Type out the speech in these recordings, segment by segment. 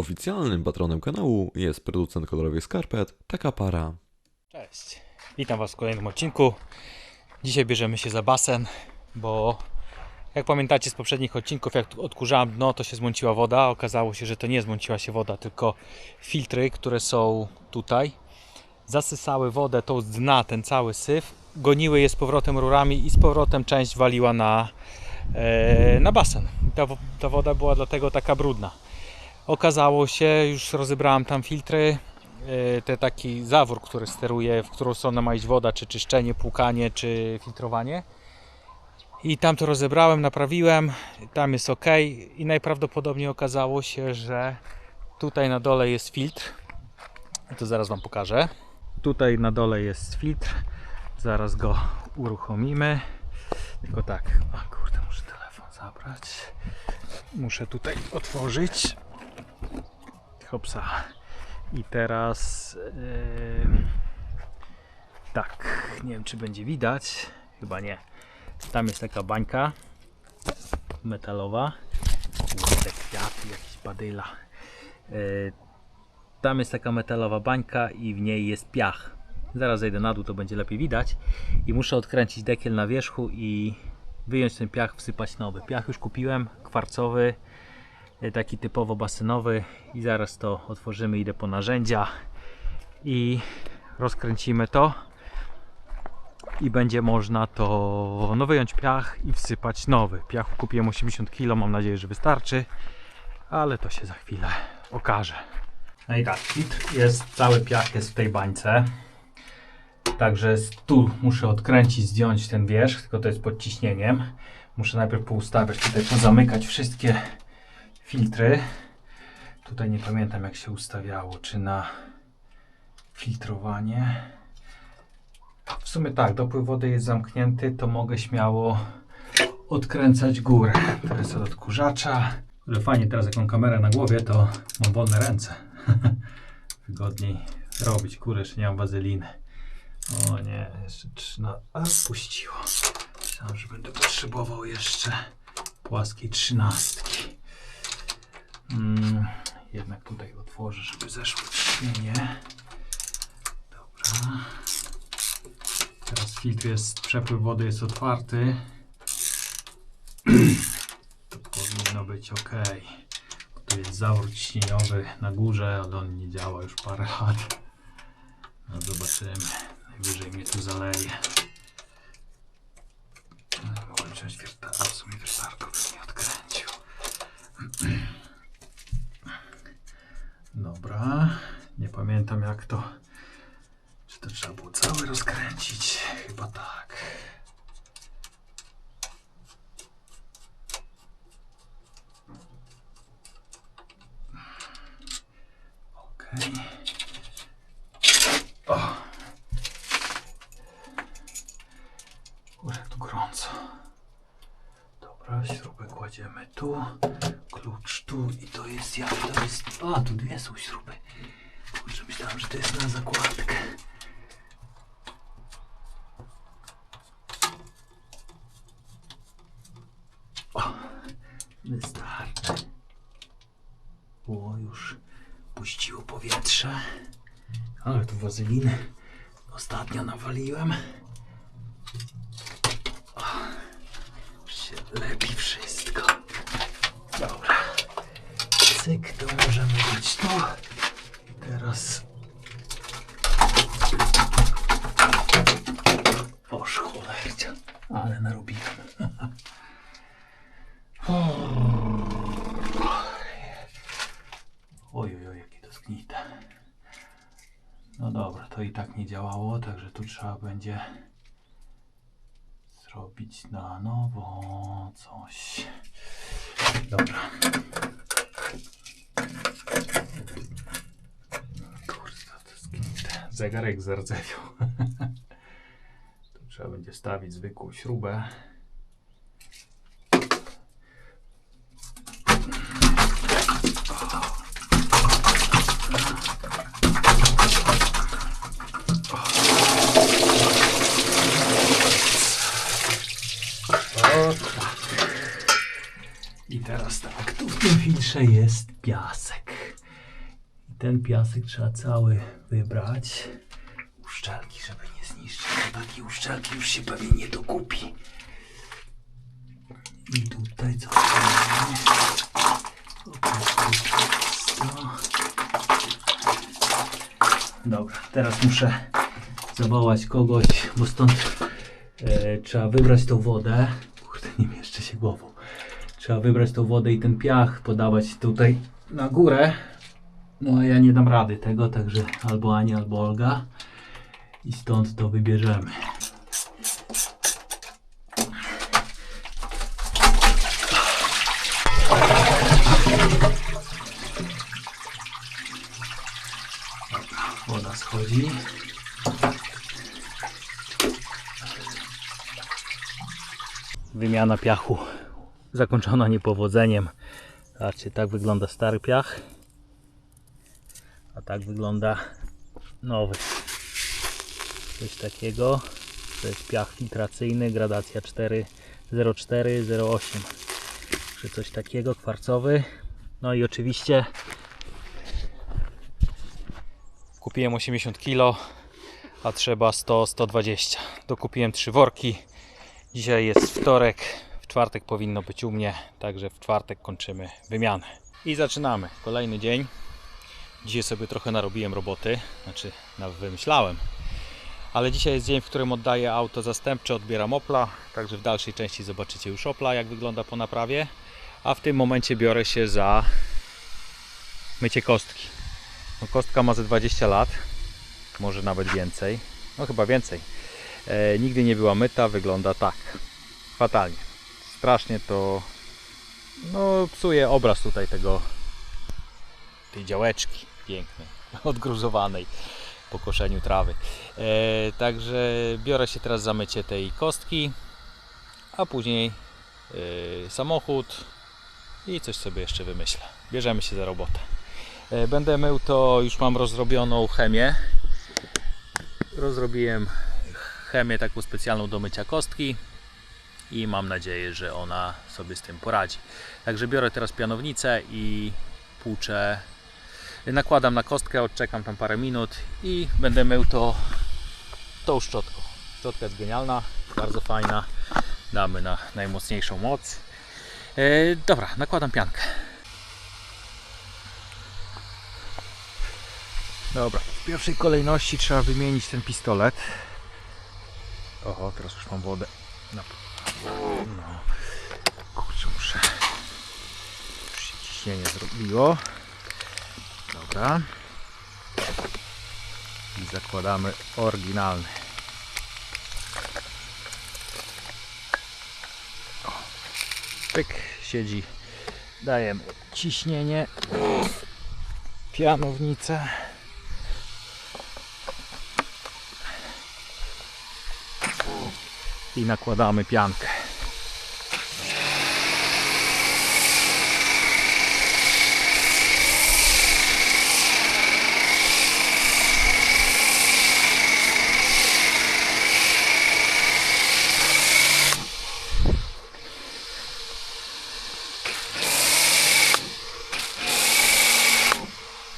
Oficjalnym patronem kanału jest producent kolorowych skarpet Taka Para. Cześć, witam Was w kolejnym odcinku. Dzisiaj bierzemy się za basen, bo jak pamiętacie z poprzednich odcinków, jak odkurzałem dno, to się zmąciła woda. Okazało się, że to nie zmąciła się woda, tylko filtry, które są tutaj, zasysały wodę tą z dna, ten cały syf, goniły je z powrotem rurami i z powrotem część waliła na, e, na basen. Ta, ta woda była dlatego taka brudna. Okazało się, już rozebrałem tam filtry, e, te taki zawór, który steruje, w którą stronę ma iść woda, czy czyszczenie, płukanie, czy filtrowanie. I tam to rozebrałem, naprawiłem, tam jest ok i najprawdopodobniej okazało się, że tutaj na dole jest filtr. To zaraz Wam pokażę. Tutaj na dole jest filtr, zaraz go uruchomimy. Tylko tak, a kurde, muszę telefon zabrać. Muszę tutaj otworzyć. Hopsa. I teraz yy, tak, nie wiem czy będzie widać, chyba nie. Tam jest taka bańka metalowa. Kurde, kwiaty, jakiś badyla. Yy, tam jest taka metalowa bańka i w niej jest piach. Zaraz zejdę na dół, to będzie lepiej widać. I muszę odkręcić dekiel na wierzchu i wyjąć ten piach, wsypać nowy. Piach już kupiłem, kwarcowy, taki typowo basenowy i zaraz to otworzymy, idę po narzędzia i rozkręcimy to i będzie można to no wyjąć piach i wsypać nowy. Piachu kupiłem 80 kg, mam nadzieję, że wystarczy, ale to się za chwilę okaże. No i tak, jest, cały piach jest w tej bańce. Także tu muszę odkręcić, zdjąć ten wierzch, tylko to jest pod ciśnieniem. Muszę najpierw poustawiać tutaj, pozamykać wszystkie filtry. Tutaj nie pamiętam jak się ustawiało, czy na filtrowanie. W sumie tak, dopływ wody jest zamknięty, to mogę śmiało odkręcać górę. To jest od odkurzacza. Ale fajnie teraz jak mam kamerę na głowie, to mam wolne ręce. Wygodniej robić. Kurę, jeszcze nie mam wazeliny. O nie, jeszcze trzyna... A, puściło. Myślałem, że będę potrzebował jeszcze płaskiej trzynastki. Mm, jednak tutaj otworzę, żeby zeszło ciśnienie. Dobra. Teraz filtr jest, przepływ wody jest otwarty. To powinno być ok. Tu jest zawór ciśnieniowy na górze, ale on nie działa już parę lat. No zobaczymy. Najwyżej mnie tu zaleje. Mogłem wziąć wiertarkę, w sumie wiertarką bym nie odkręcił. Dobra. Nie pamiętam jak to... Czy to trzeba było całe rozkręcić? Chyba tak. Okej. O. Kurde, tu gorąco. Dobra, śrubę kładziemy tu, klucz tu i to jest jak to jest... A, tu dwie są śruby. Kurczę, myślałem, że to jest na zakładkę. O, wystarczy. O, już puściło powietrze. Wazeliny ostatnio nawaliłem. O, już się lepi wszystko. Dobra. Cyk, to możemy być tu. Teraz. Oż cholercia. Ale narobiłem. Oj, oj, oj, jakie to zgnite. No dobra, to i tak nie działało, także tu trzeba będzie zrobić na nowo coś. Dobra. Zegarek zardzewiał. tu trzeba będzie stawić zwykłą śrubę. O, I teraz tu w tym filtrze jest piasek. ten piasek trzeba cały wybrać. Uszczelki, żeby nie zniszczyć, takiej uszczelki już się pewnie nie dokupi. I tutaj co Dobra, teraz muszę zawołać kogoś, bo stąd e, trzeba wybrać tą wodę. Kurde, nie mieszczę się głową. Trzeba wybrać tą wodę i ten piach podawać tutaj na górę. No a ja nie dam rady tego, także albo Ania, albo Olga. I stąd to wybierzemy. Woda schodzi. Wymiana piachu zakończona niepowodzeniem. Zobaczcie, tak wygląda stary piach. A tak wygląda nowy. Coś takiego. To jest piach filtracyjny, gradacja 40408. Czy coś takiego, kwarcowy. No i oczywiście kupiłem 80 kg, a trzeba 100-120. Dokupiłem trzy worki. Dzisiaj jest wtorek, czwartek powinno być u mnie, także w czwartek kończymy wymianę. I zaczynamy. Kolejny dzień. Dzisiaj sobie trochę narobiłem roboty, znaczy na wymyślałem. Ale dzisiaj jest dzień, w którym oddaję auto zastępcze, odbieram Opla, także w dalszej części zobaczycie już Opla, jak wygląda po naprawie. A w tym momencie biorę się za mycie kostki. No, kostka ma ze 20 lat, może nawet więcej, no chyba więcej. E, nigdy nie była myta, wygląda tak. Fatalnie. Strasznie to no, psuje obraz tutaj tego tej działeczki pięknej, odgruzowanej po koszeniu trawy. E, także biorę się teraz za mycie tej kostki, a później e, samochód i coś sobie jeszcze wymyślę. Bierzemy się za robotę. E, Będę mył to, już mam rozrobioną chemię. Rozrobiłem chemię taką specjalną do mycia kostki i mam nadzieję, że ona sobie z tym poradzi. Także biorę teraz pianownicę i płuczę. Nakładam na kostkę, odczekam tam parę minut i będę mył to tą szczotką. Szczotka jest genialna, bardzo fajna. Damy na najmocniejszą moc. E, dobra, nakładam piankę. Dobra, w pierwszej kolejności trzeba wymienić ten pistolet. Oho, teraz już mam wodę. No, no. kurczę, muszę. Już się ciśnienie zrobiło. Dobra. I zakładamy oryginalny. O, Pyk, siedzi. Dajemy ciśnienie. Pianownicę. I nakładamy piankę.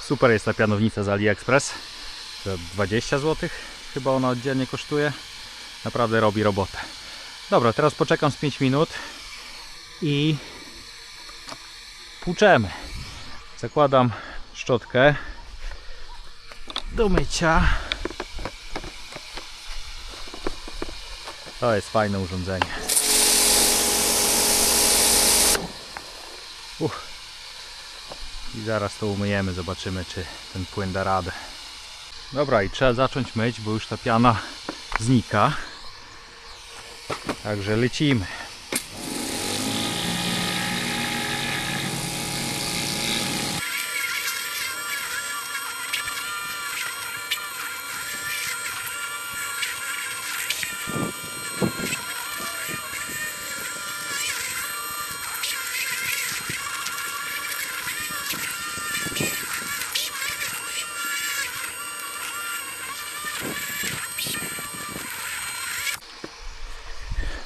Super jest ta pianownica z AliExpress. Za 20 zł chyba ona oddzielnie kosztuje naprawdę robi robotę. Dobra, teraz poczekam z 5 minut i płuczemy. Zakładam szczotkę do mycia. To jest fajne urządzenie. Uch. I zaraz to umyjemy, zobaczymy czy ten płyn da radę. Dobra, i trzeba zacząć myć, bo już ta piana znika. Takže letíme.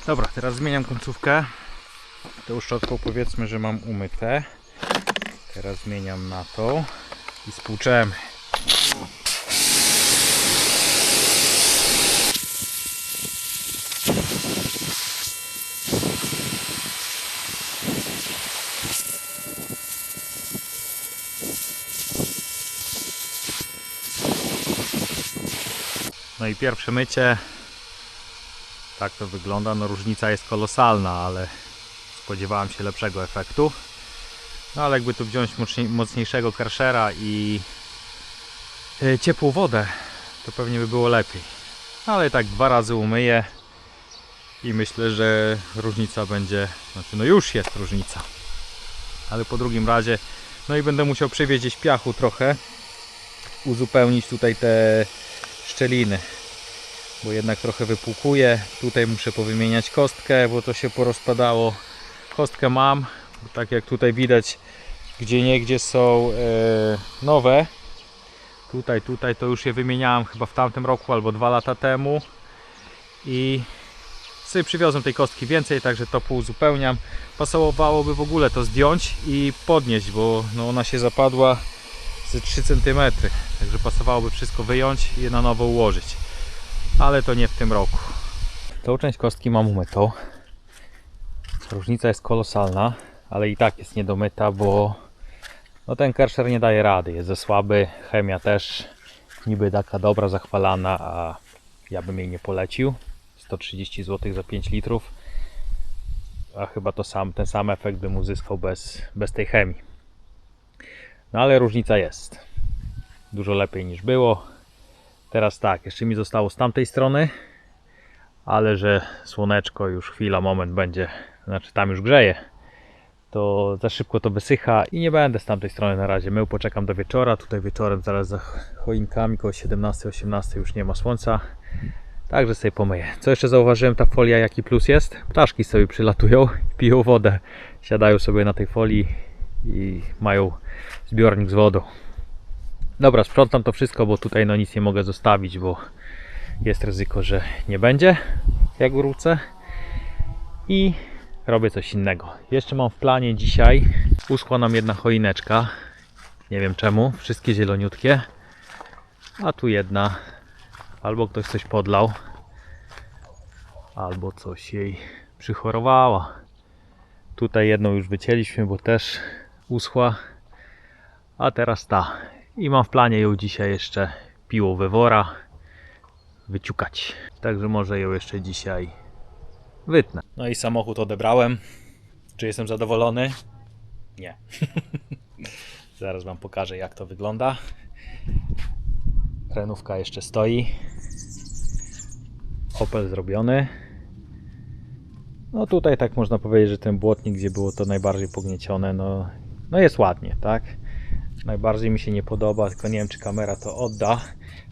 Dobra, teraz zmieniam końcówkę. Tą szczotką powiedzmy, że mam umyte. Teraz zmieniam na to. i spłuczemy. No i pierwsze mycie. Tak to wygląda. No różnica jest kolosalna, ale spodziewałem się lepszego efektu. No ale jakby tu wziąć mocniej- mocniejszego karszera i e, ciepłą wodę, to pewnie by było lepiej. Ale tak dwa razy umyję i myślę, że różnica będzie, znaczy no już jest różnica. Ale po drugim razie, no i będę musiał przywieźć piachu trochę, uzupełnić tutaj te szczeliny bo jednak trochę wypłukuje. Tutaj muszę powymieniać kostkę, bo to się porozpadało. Kostkę mam, tak jak tutaj widać, gdzie niegdzie są e, nowe. Tutaj, tutaj to już je wymieniałem chyba w tamtym roku albo dwa lata temu. I sobie przywiozłem tej kostki więcej, także to pouzupełniam. Pasowałoby w ogóle to zdjąć i podnieść, bo no ona się zapadła ze 3 cm. Także pasowałoby wszystko wyjąć i je na nowo ułożyć ale to nie w tym roku. Tą część kostki mam umytą. Różnica jest kolosalna, ale i tak jest niedomyta, bo no ten kerszer nie daje rady, jest za słaby, chemia też niby taka dobra, zachwalana, a ja bym jej nie polecił. 130 zł za 5 litrów, a chyba to sam, ten sam efekt bym uzyskał bez, bez tej chemii. No ale różnica jest. Dużo lepiej niż było. Teraz tak, jeszcze mi zostało z tamtej strony, ale że słoneczko już chwila, moment będzie, znaczy tam już grzeje, to za szybko to wysycha i nie będę z tamtej strony na razie mył, poczekam do wieczora, tutaj wieczorem zaraz za choinkami, koło 17-18 już nie ma słońca, także sobie pomyję. Co jeszcze zauważyłem, ta folia jaki plus jest? Ptaszki sobie przylatują, piją wodę, siadają sobie na tej folii i mają zbiornik z wodą. Dobra, sprzątam to wszystko, bo tutaj no nic nie mogę zostawić, bo jest ryzyko, że nie będzie jak wrócę. I robię coś innego. Jeszcze mam w planie dzisiaj, uschła nam jedna choineczka. Nie wiem czemu, wszystkie zieloniutkie. A tu jedna, albo ktoś coś podlał, albo coś jej przychorowała. Tutaj jedną już wycięliśmy, bo też uschła. A teraz ta. I mam w planie ją dzisiaj jeszcze piłą wywora wyciukać. Także może ją jeszcze dzisiaj wytnę. No i samochód odebrałem. Czy jestem zadowolony? Nie. Zaraz Wam pokażę jak to wygląda. Renówka jeszcze stoi. Opel zrobiony. No tutaj tak można powiedzieć, że ten błotnik, gdzie było to najbardziej pogniecione, no, no jest ładnie, tak? Najbardziej mi się nie podoba, tylko nie wiem czy kamera to odda,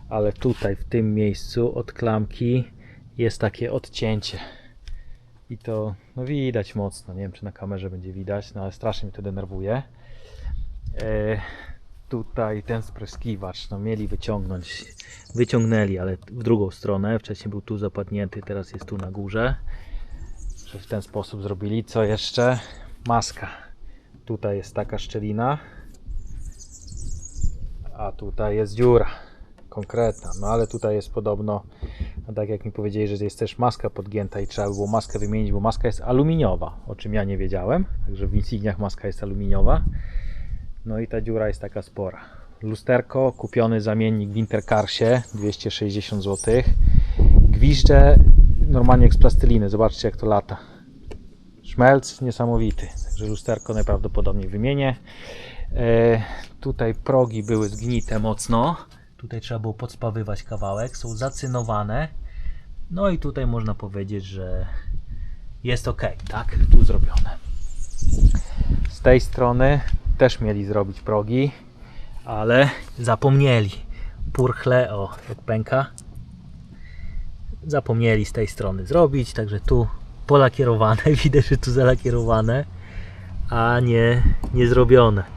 ale tutaj w tym miejscu od klamki jest takie odcięcie. I to no widać mocno, nie wiem czy na kamerze będzie widać, no ale strasznie mnie to denerwuje. E, tutaj ten spryskiwacz, no mieli wyciągnąć, wyciągnęli, ale w drugą stronę, wcześniej był tu zapadnięty, teraz jest tu na górze. Że w ten sposób zrobili. Co jeszcze? Maska. Tutaj jest taka szczelina, a tutaj jest dziura konkretna, no ale tutaj jest podobno, no tak jak mi powiedzieli, że jest też maska podgięta i trzeba by było maskę wymienić, bo maska jest aluminiowa, o czym ja nie wiedziałem, także w insigniach maska jest aluminiowa, no i ta dziura jest taka spora. Lusterko, kupiony zamiennik w Intercarsie, 260 zł. Gwizdże normalnie jak z plasteliny, zobaczcie jak to lata. Szmelc niesamowity, także lusterko najprawdopodobniej wymienię. E, tutaj progi były zgnite mocno. Tutaj trzeba było podspawywać kawałek. Są zacynowane. No i tutaj można powiedzieć, że jest ok, tak? Tu zrobione. Z tej strony też mieli zrobić progi, ale zapomnieli. Purchle, o, jak pęka. Zapomnieli z tej strony zrobić, także tu polakierowane. Widać, że tu zalakierowane, a nie, nie zrobione.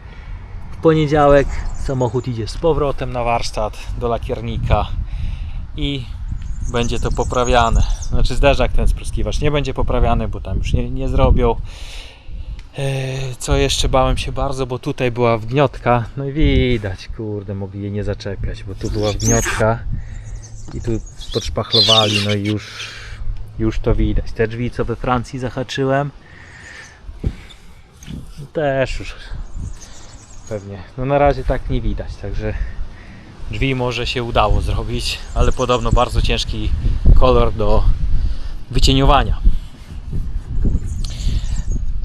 Poniedziałek samochód idzie z powrotem na warsztat do lakiernika i będzie to poprawiane. Znaczy zderzak ten spryskiwacz nie będzie poprawiany, bo tam już nie, nie zrobią. Eee, Co jeszcze bałem się bardzo, bo tutaj była wgniotka. No i widać, kurde, mogli jej nie zaczepiać, bo tu była wgniotka i tu podszpachlowali, no i już, już to widać. Te drzwi, co we Francji zahaczyłem, też już pewnie. No na razie tak nie widać, także drzwi może się udało zrobić, ale podobno bardzo ciężki kolor do wycieniowania.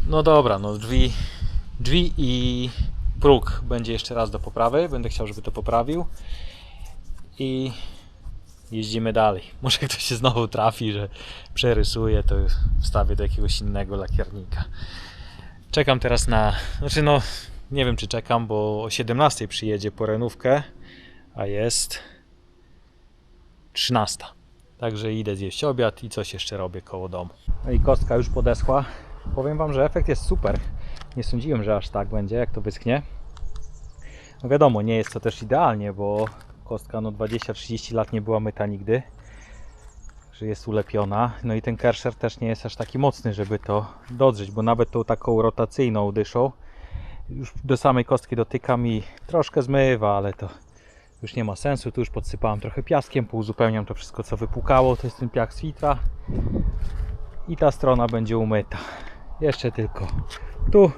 No dobra, no drzwi, drzwi i próg będzie jeszcze raz do poprawy. Będę chciał, żeby to poprawił. I jeździmy dalej. Może ktoś się znowu trafi, że przerysuje, to wstawię do jakiegoś innego lakiernika. Czekam teraz na. Znaczy, no, nie wiem czy czekam, bo o 17 przyjedzie po a jest 13. Także idę zjeść obiad i coś jeszcze robię koło domu. No i kostka już podeschła. Powiem Wam, że efekt jest super. Nie sądziłem, że aż tak będzie, jak to wyschnie. No wiadomo, nie jest to też idealnie, bo kostka no 20-30 lat nie była myta nigdy. Że jest ulepiona. No i ten kerszer też nie jest aż taki mocny, żeby to dodrzeć, bo nawet tą taką rotacyjną dyszą już do samej kostki dotykam i troszkę zmywa, ale to już nie ma sensu. Tu już podsypałem trochę piaskiem, pouzupełniam to wszystko, co wypukało. To jest ten piach z filtra. I ta strona będzie umyta. Jeszcze tylko tu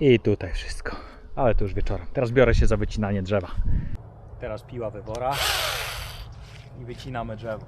i tutaj wszystko. Ale to już wieczorem. Teraz biorę się za wycinanie drzewa. Teraz piła wywora i wycinamy drzewo.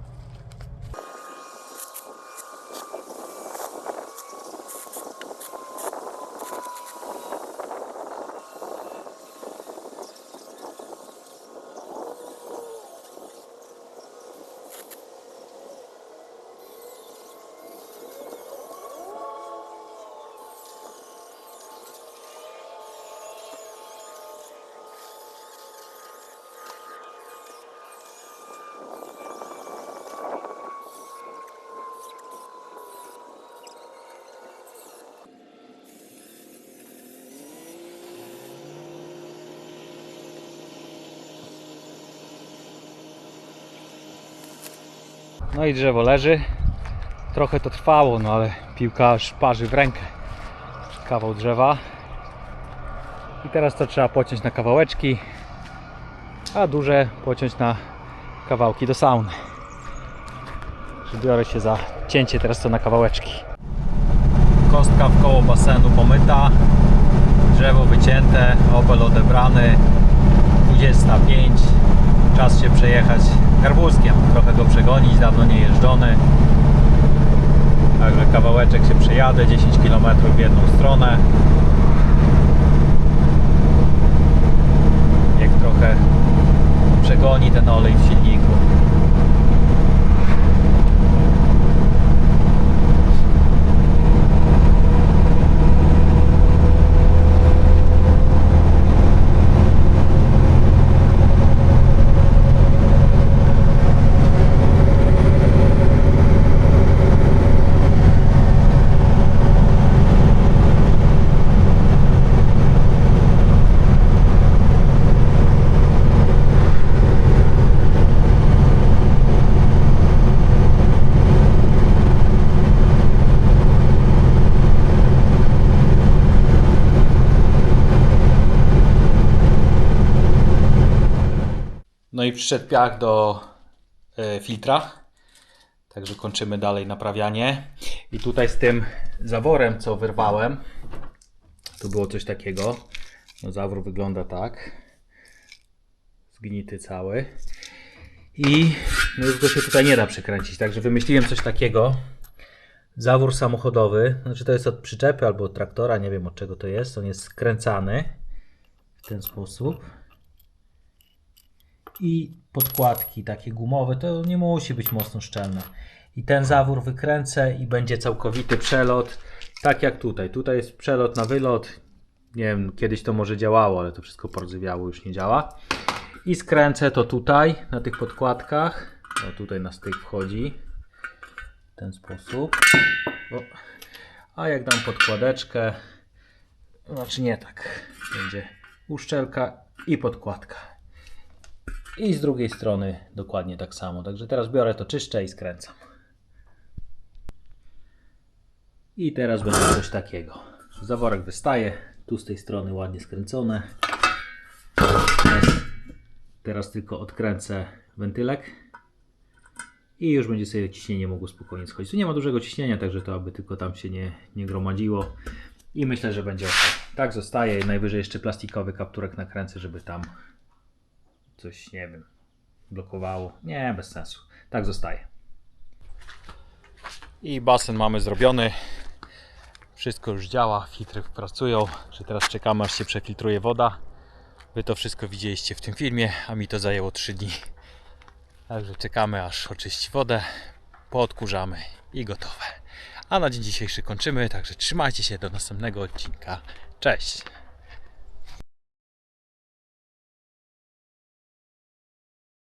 No i drzewo leży. Trochę to trwało, no ale piłka aż parzy w rękę. Kawał drzewa. I teraz to trzeba pociąć na kawałeczki, a duże pociąć na kawałki do sauny. Biorę się za cięcie teraz to na kawałeczki. Kostka w koło basenu pomyta, drzewo wycięte, obel odebrany, 25. Czas się przejechać garbuskiem, trochę go przegonić, dawno nie jeżdżony. Także kawałeczek się przejadę, 10 km w jedną stronę. Jak trochę przegoni ten olej w silniku. I przyszedł piach do e, filtra. Także kończymy dalej naprawianie. I tutaj z tym zaworem, co wyrwałem, tu było coś takiego. No, zawór wygląda tak. Zgnity cały. I no już go się tutaj nie da przekręcić. Także wymyśliłem coś takiego. Zawór samochodowy, znaczy to jest od przyczepy albo od traktora, nie wiem od czego to jest. On jest skręcany w ten sposób i podkładki takie gumowe, to nie musi być mocno szczelne. I ten zawór wykręcę i będzie całkowity przelot, tak jak tutaj. Tutaj jest przelot na wylot. Nie wiem, kiedyś to może działało, ale to wszystko pordzewiało, już nie działa. I skręcę to tutaj, na tych podkładkach. O, tutaj na styk wchodzi. W ten sposób. O. A jak dam podkładeczkę, znaczy nie tak, będzie uszczelka i podkładka. I z drugiej strony dokładnie tak samo. Także teraz biorę to czyszczę i skręcam. I teraz będzie coś takiego. Zaworek wystaje, tu z tej strony ładnie skręcone. Teraz, teraz tylko odkręcę wentylek i już będzie sobie ciśnienie mogło spokojnie schodzić. Tu nie ma dużego ciśnienia, także to aby tylko tam się nie, nie gromadziło. I myślę, że będzie ok. Tak zostaje. Najwyżej jeszcze plastikowy kapturek nakręcę, żeby tam coś, nie wiem, blokowało. Nie, bez sensu. Tak zostaje. I basen mamy zrobiony. Wszystko już działa, filtry pracują. Że teraz czekamy aż się przefiltruje woda. Wy to wszystko widzieliście w tym filmie, a mi to zajęło 3 dni. Także czekamy aż oczyści wodę, poodkurzamy i gotowe. A na dzień dzisiejszy kończymy, także trzymajcie się do następnego odcinka. Cześć!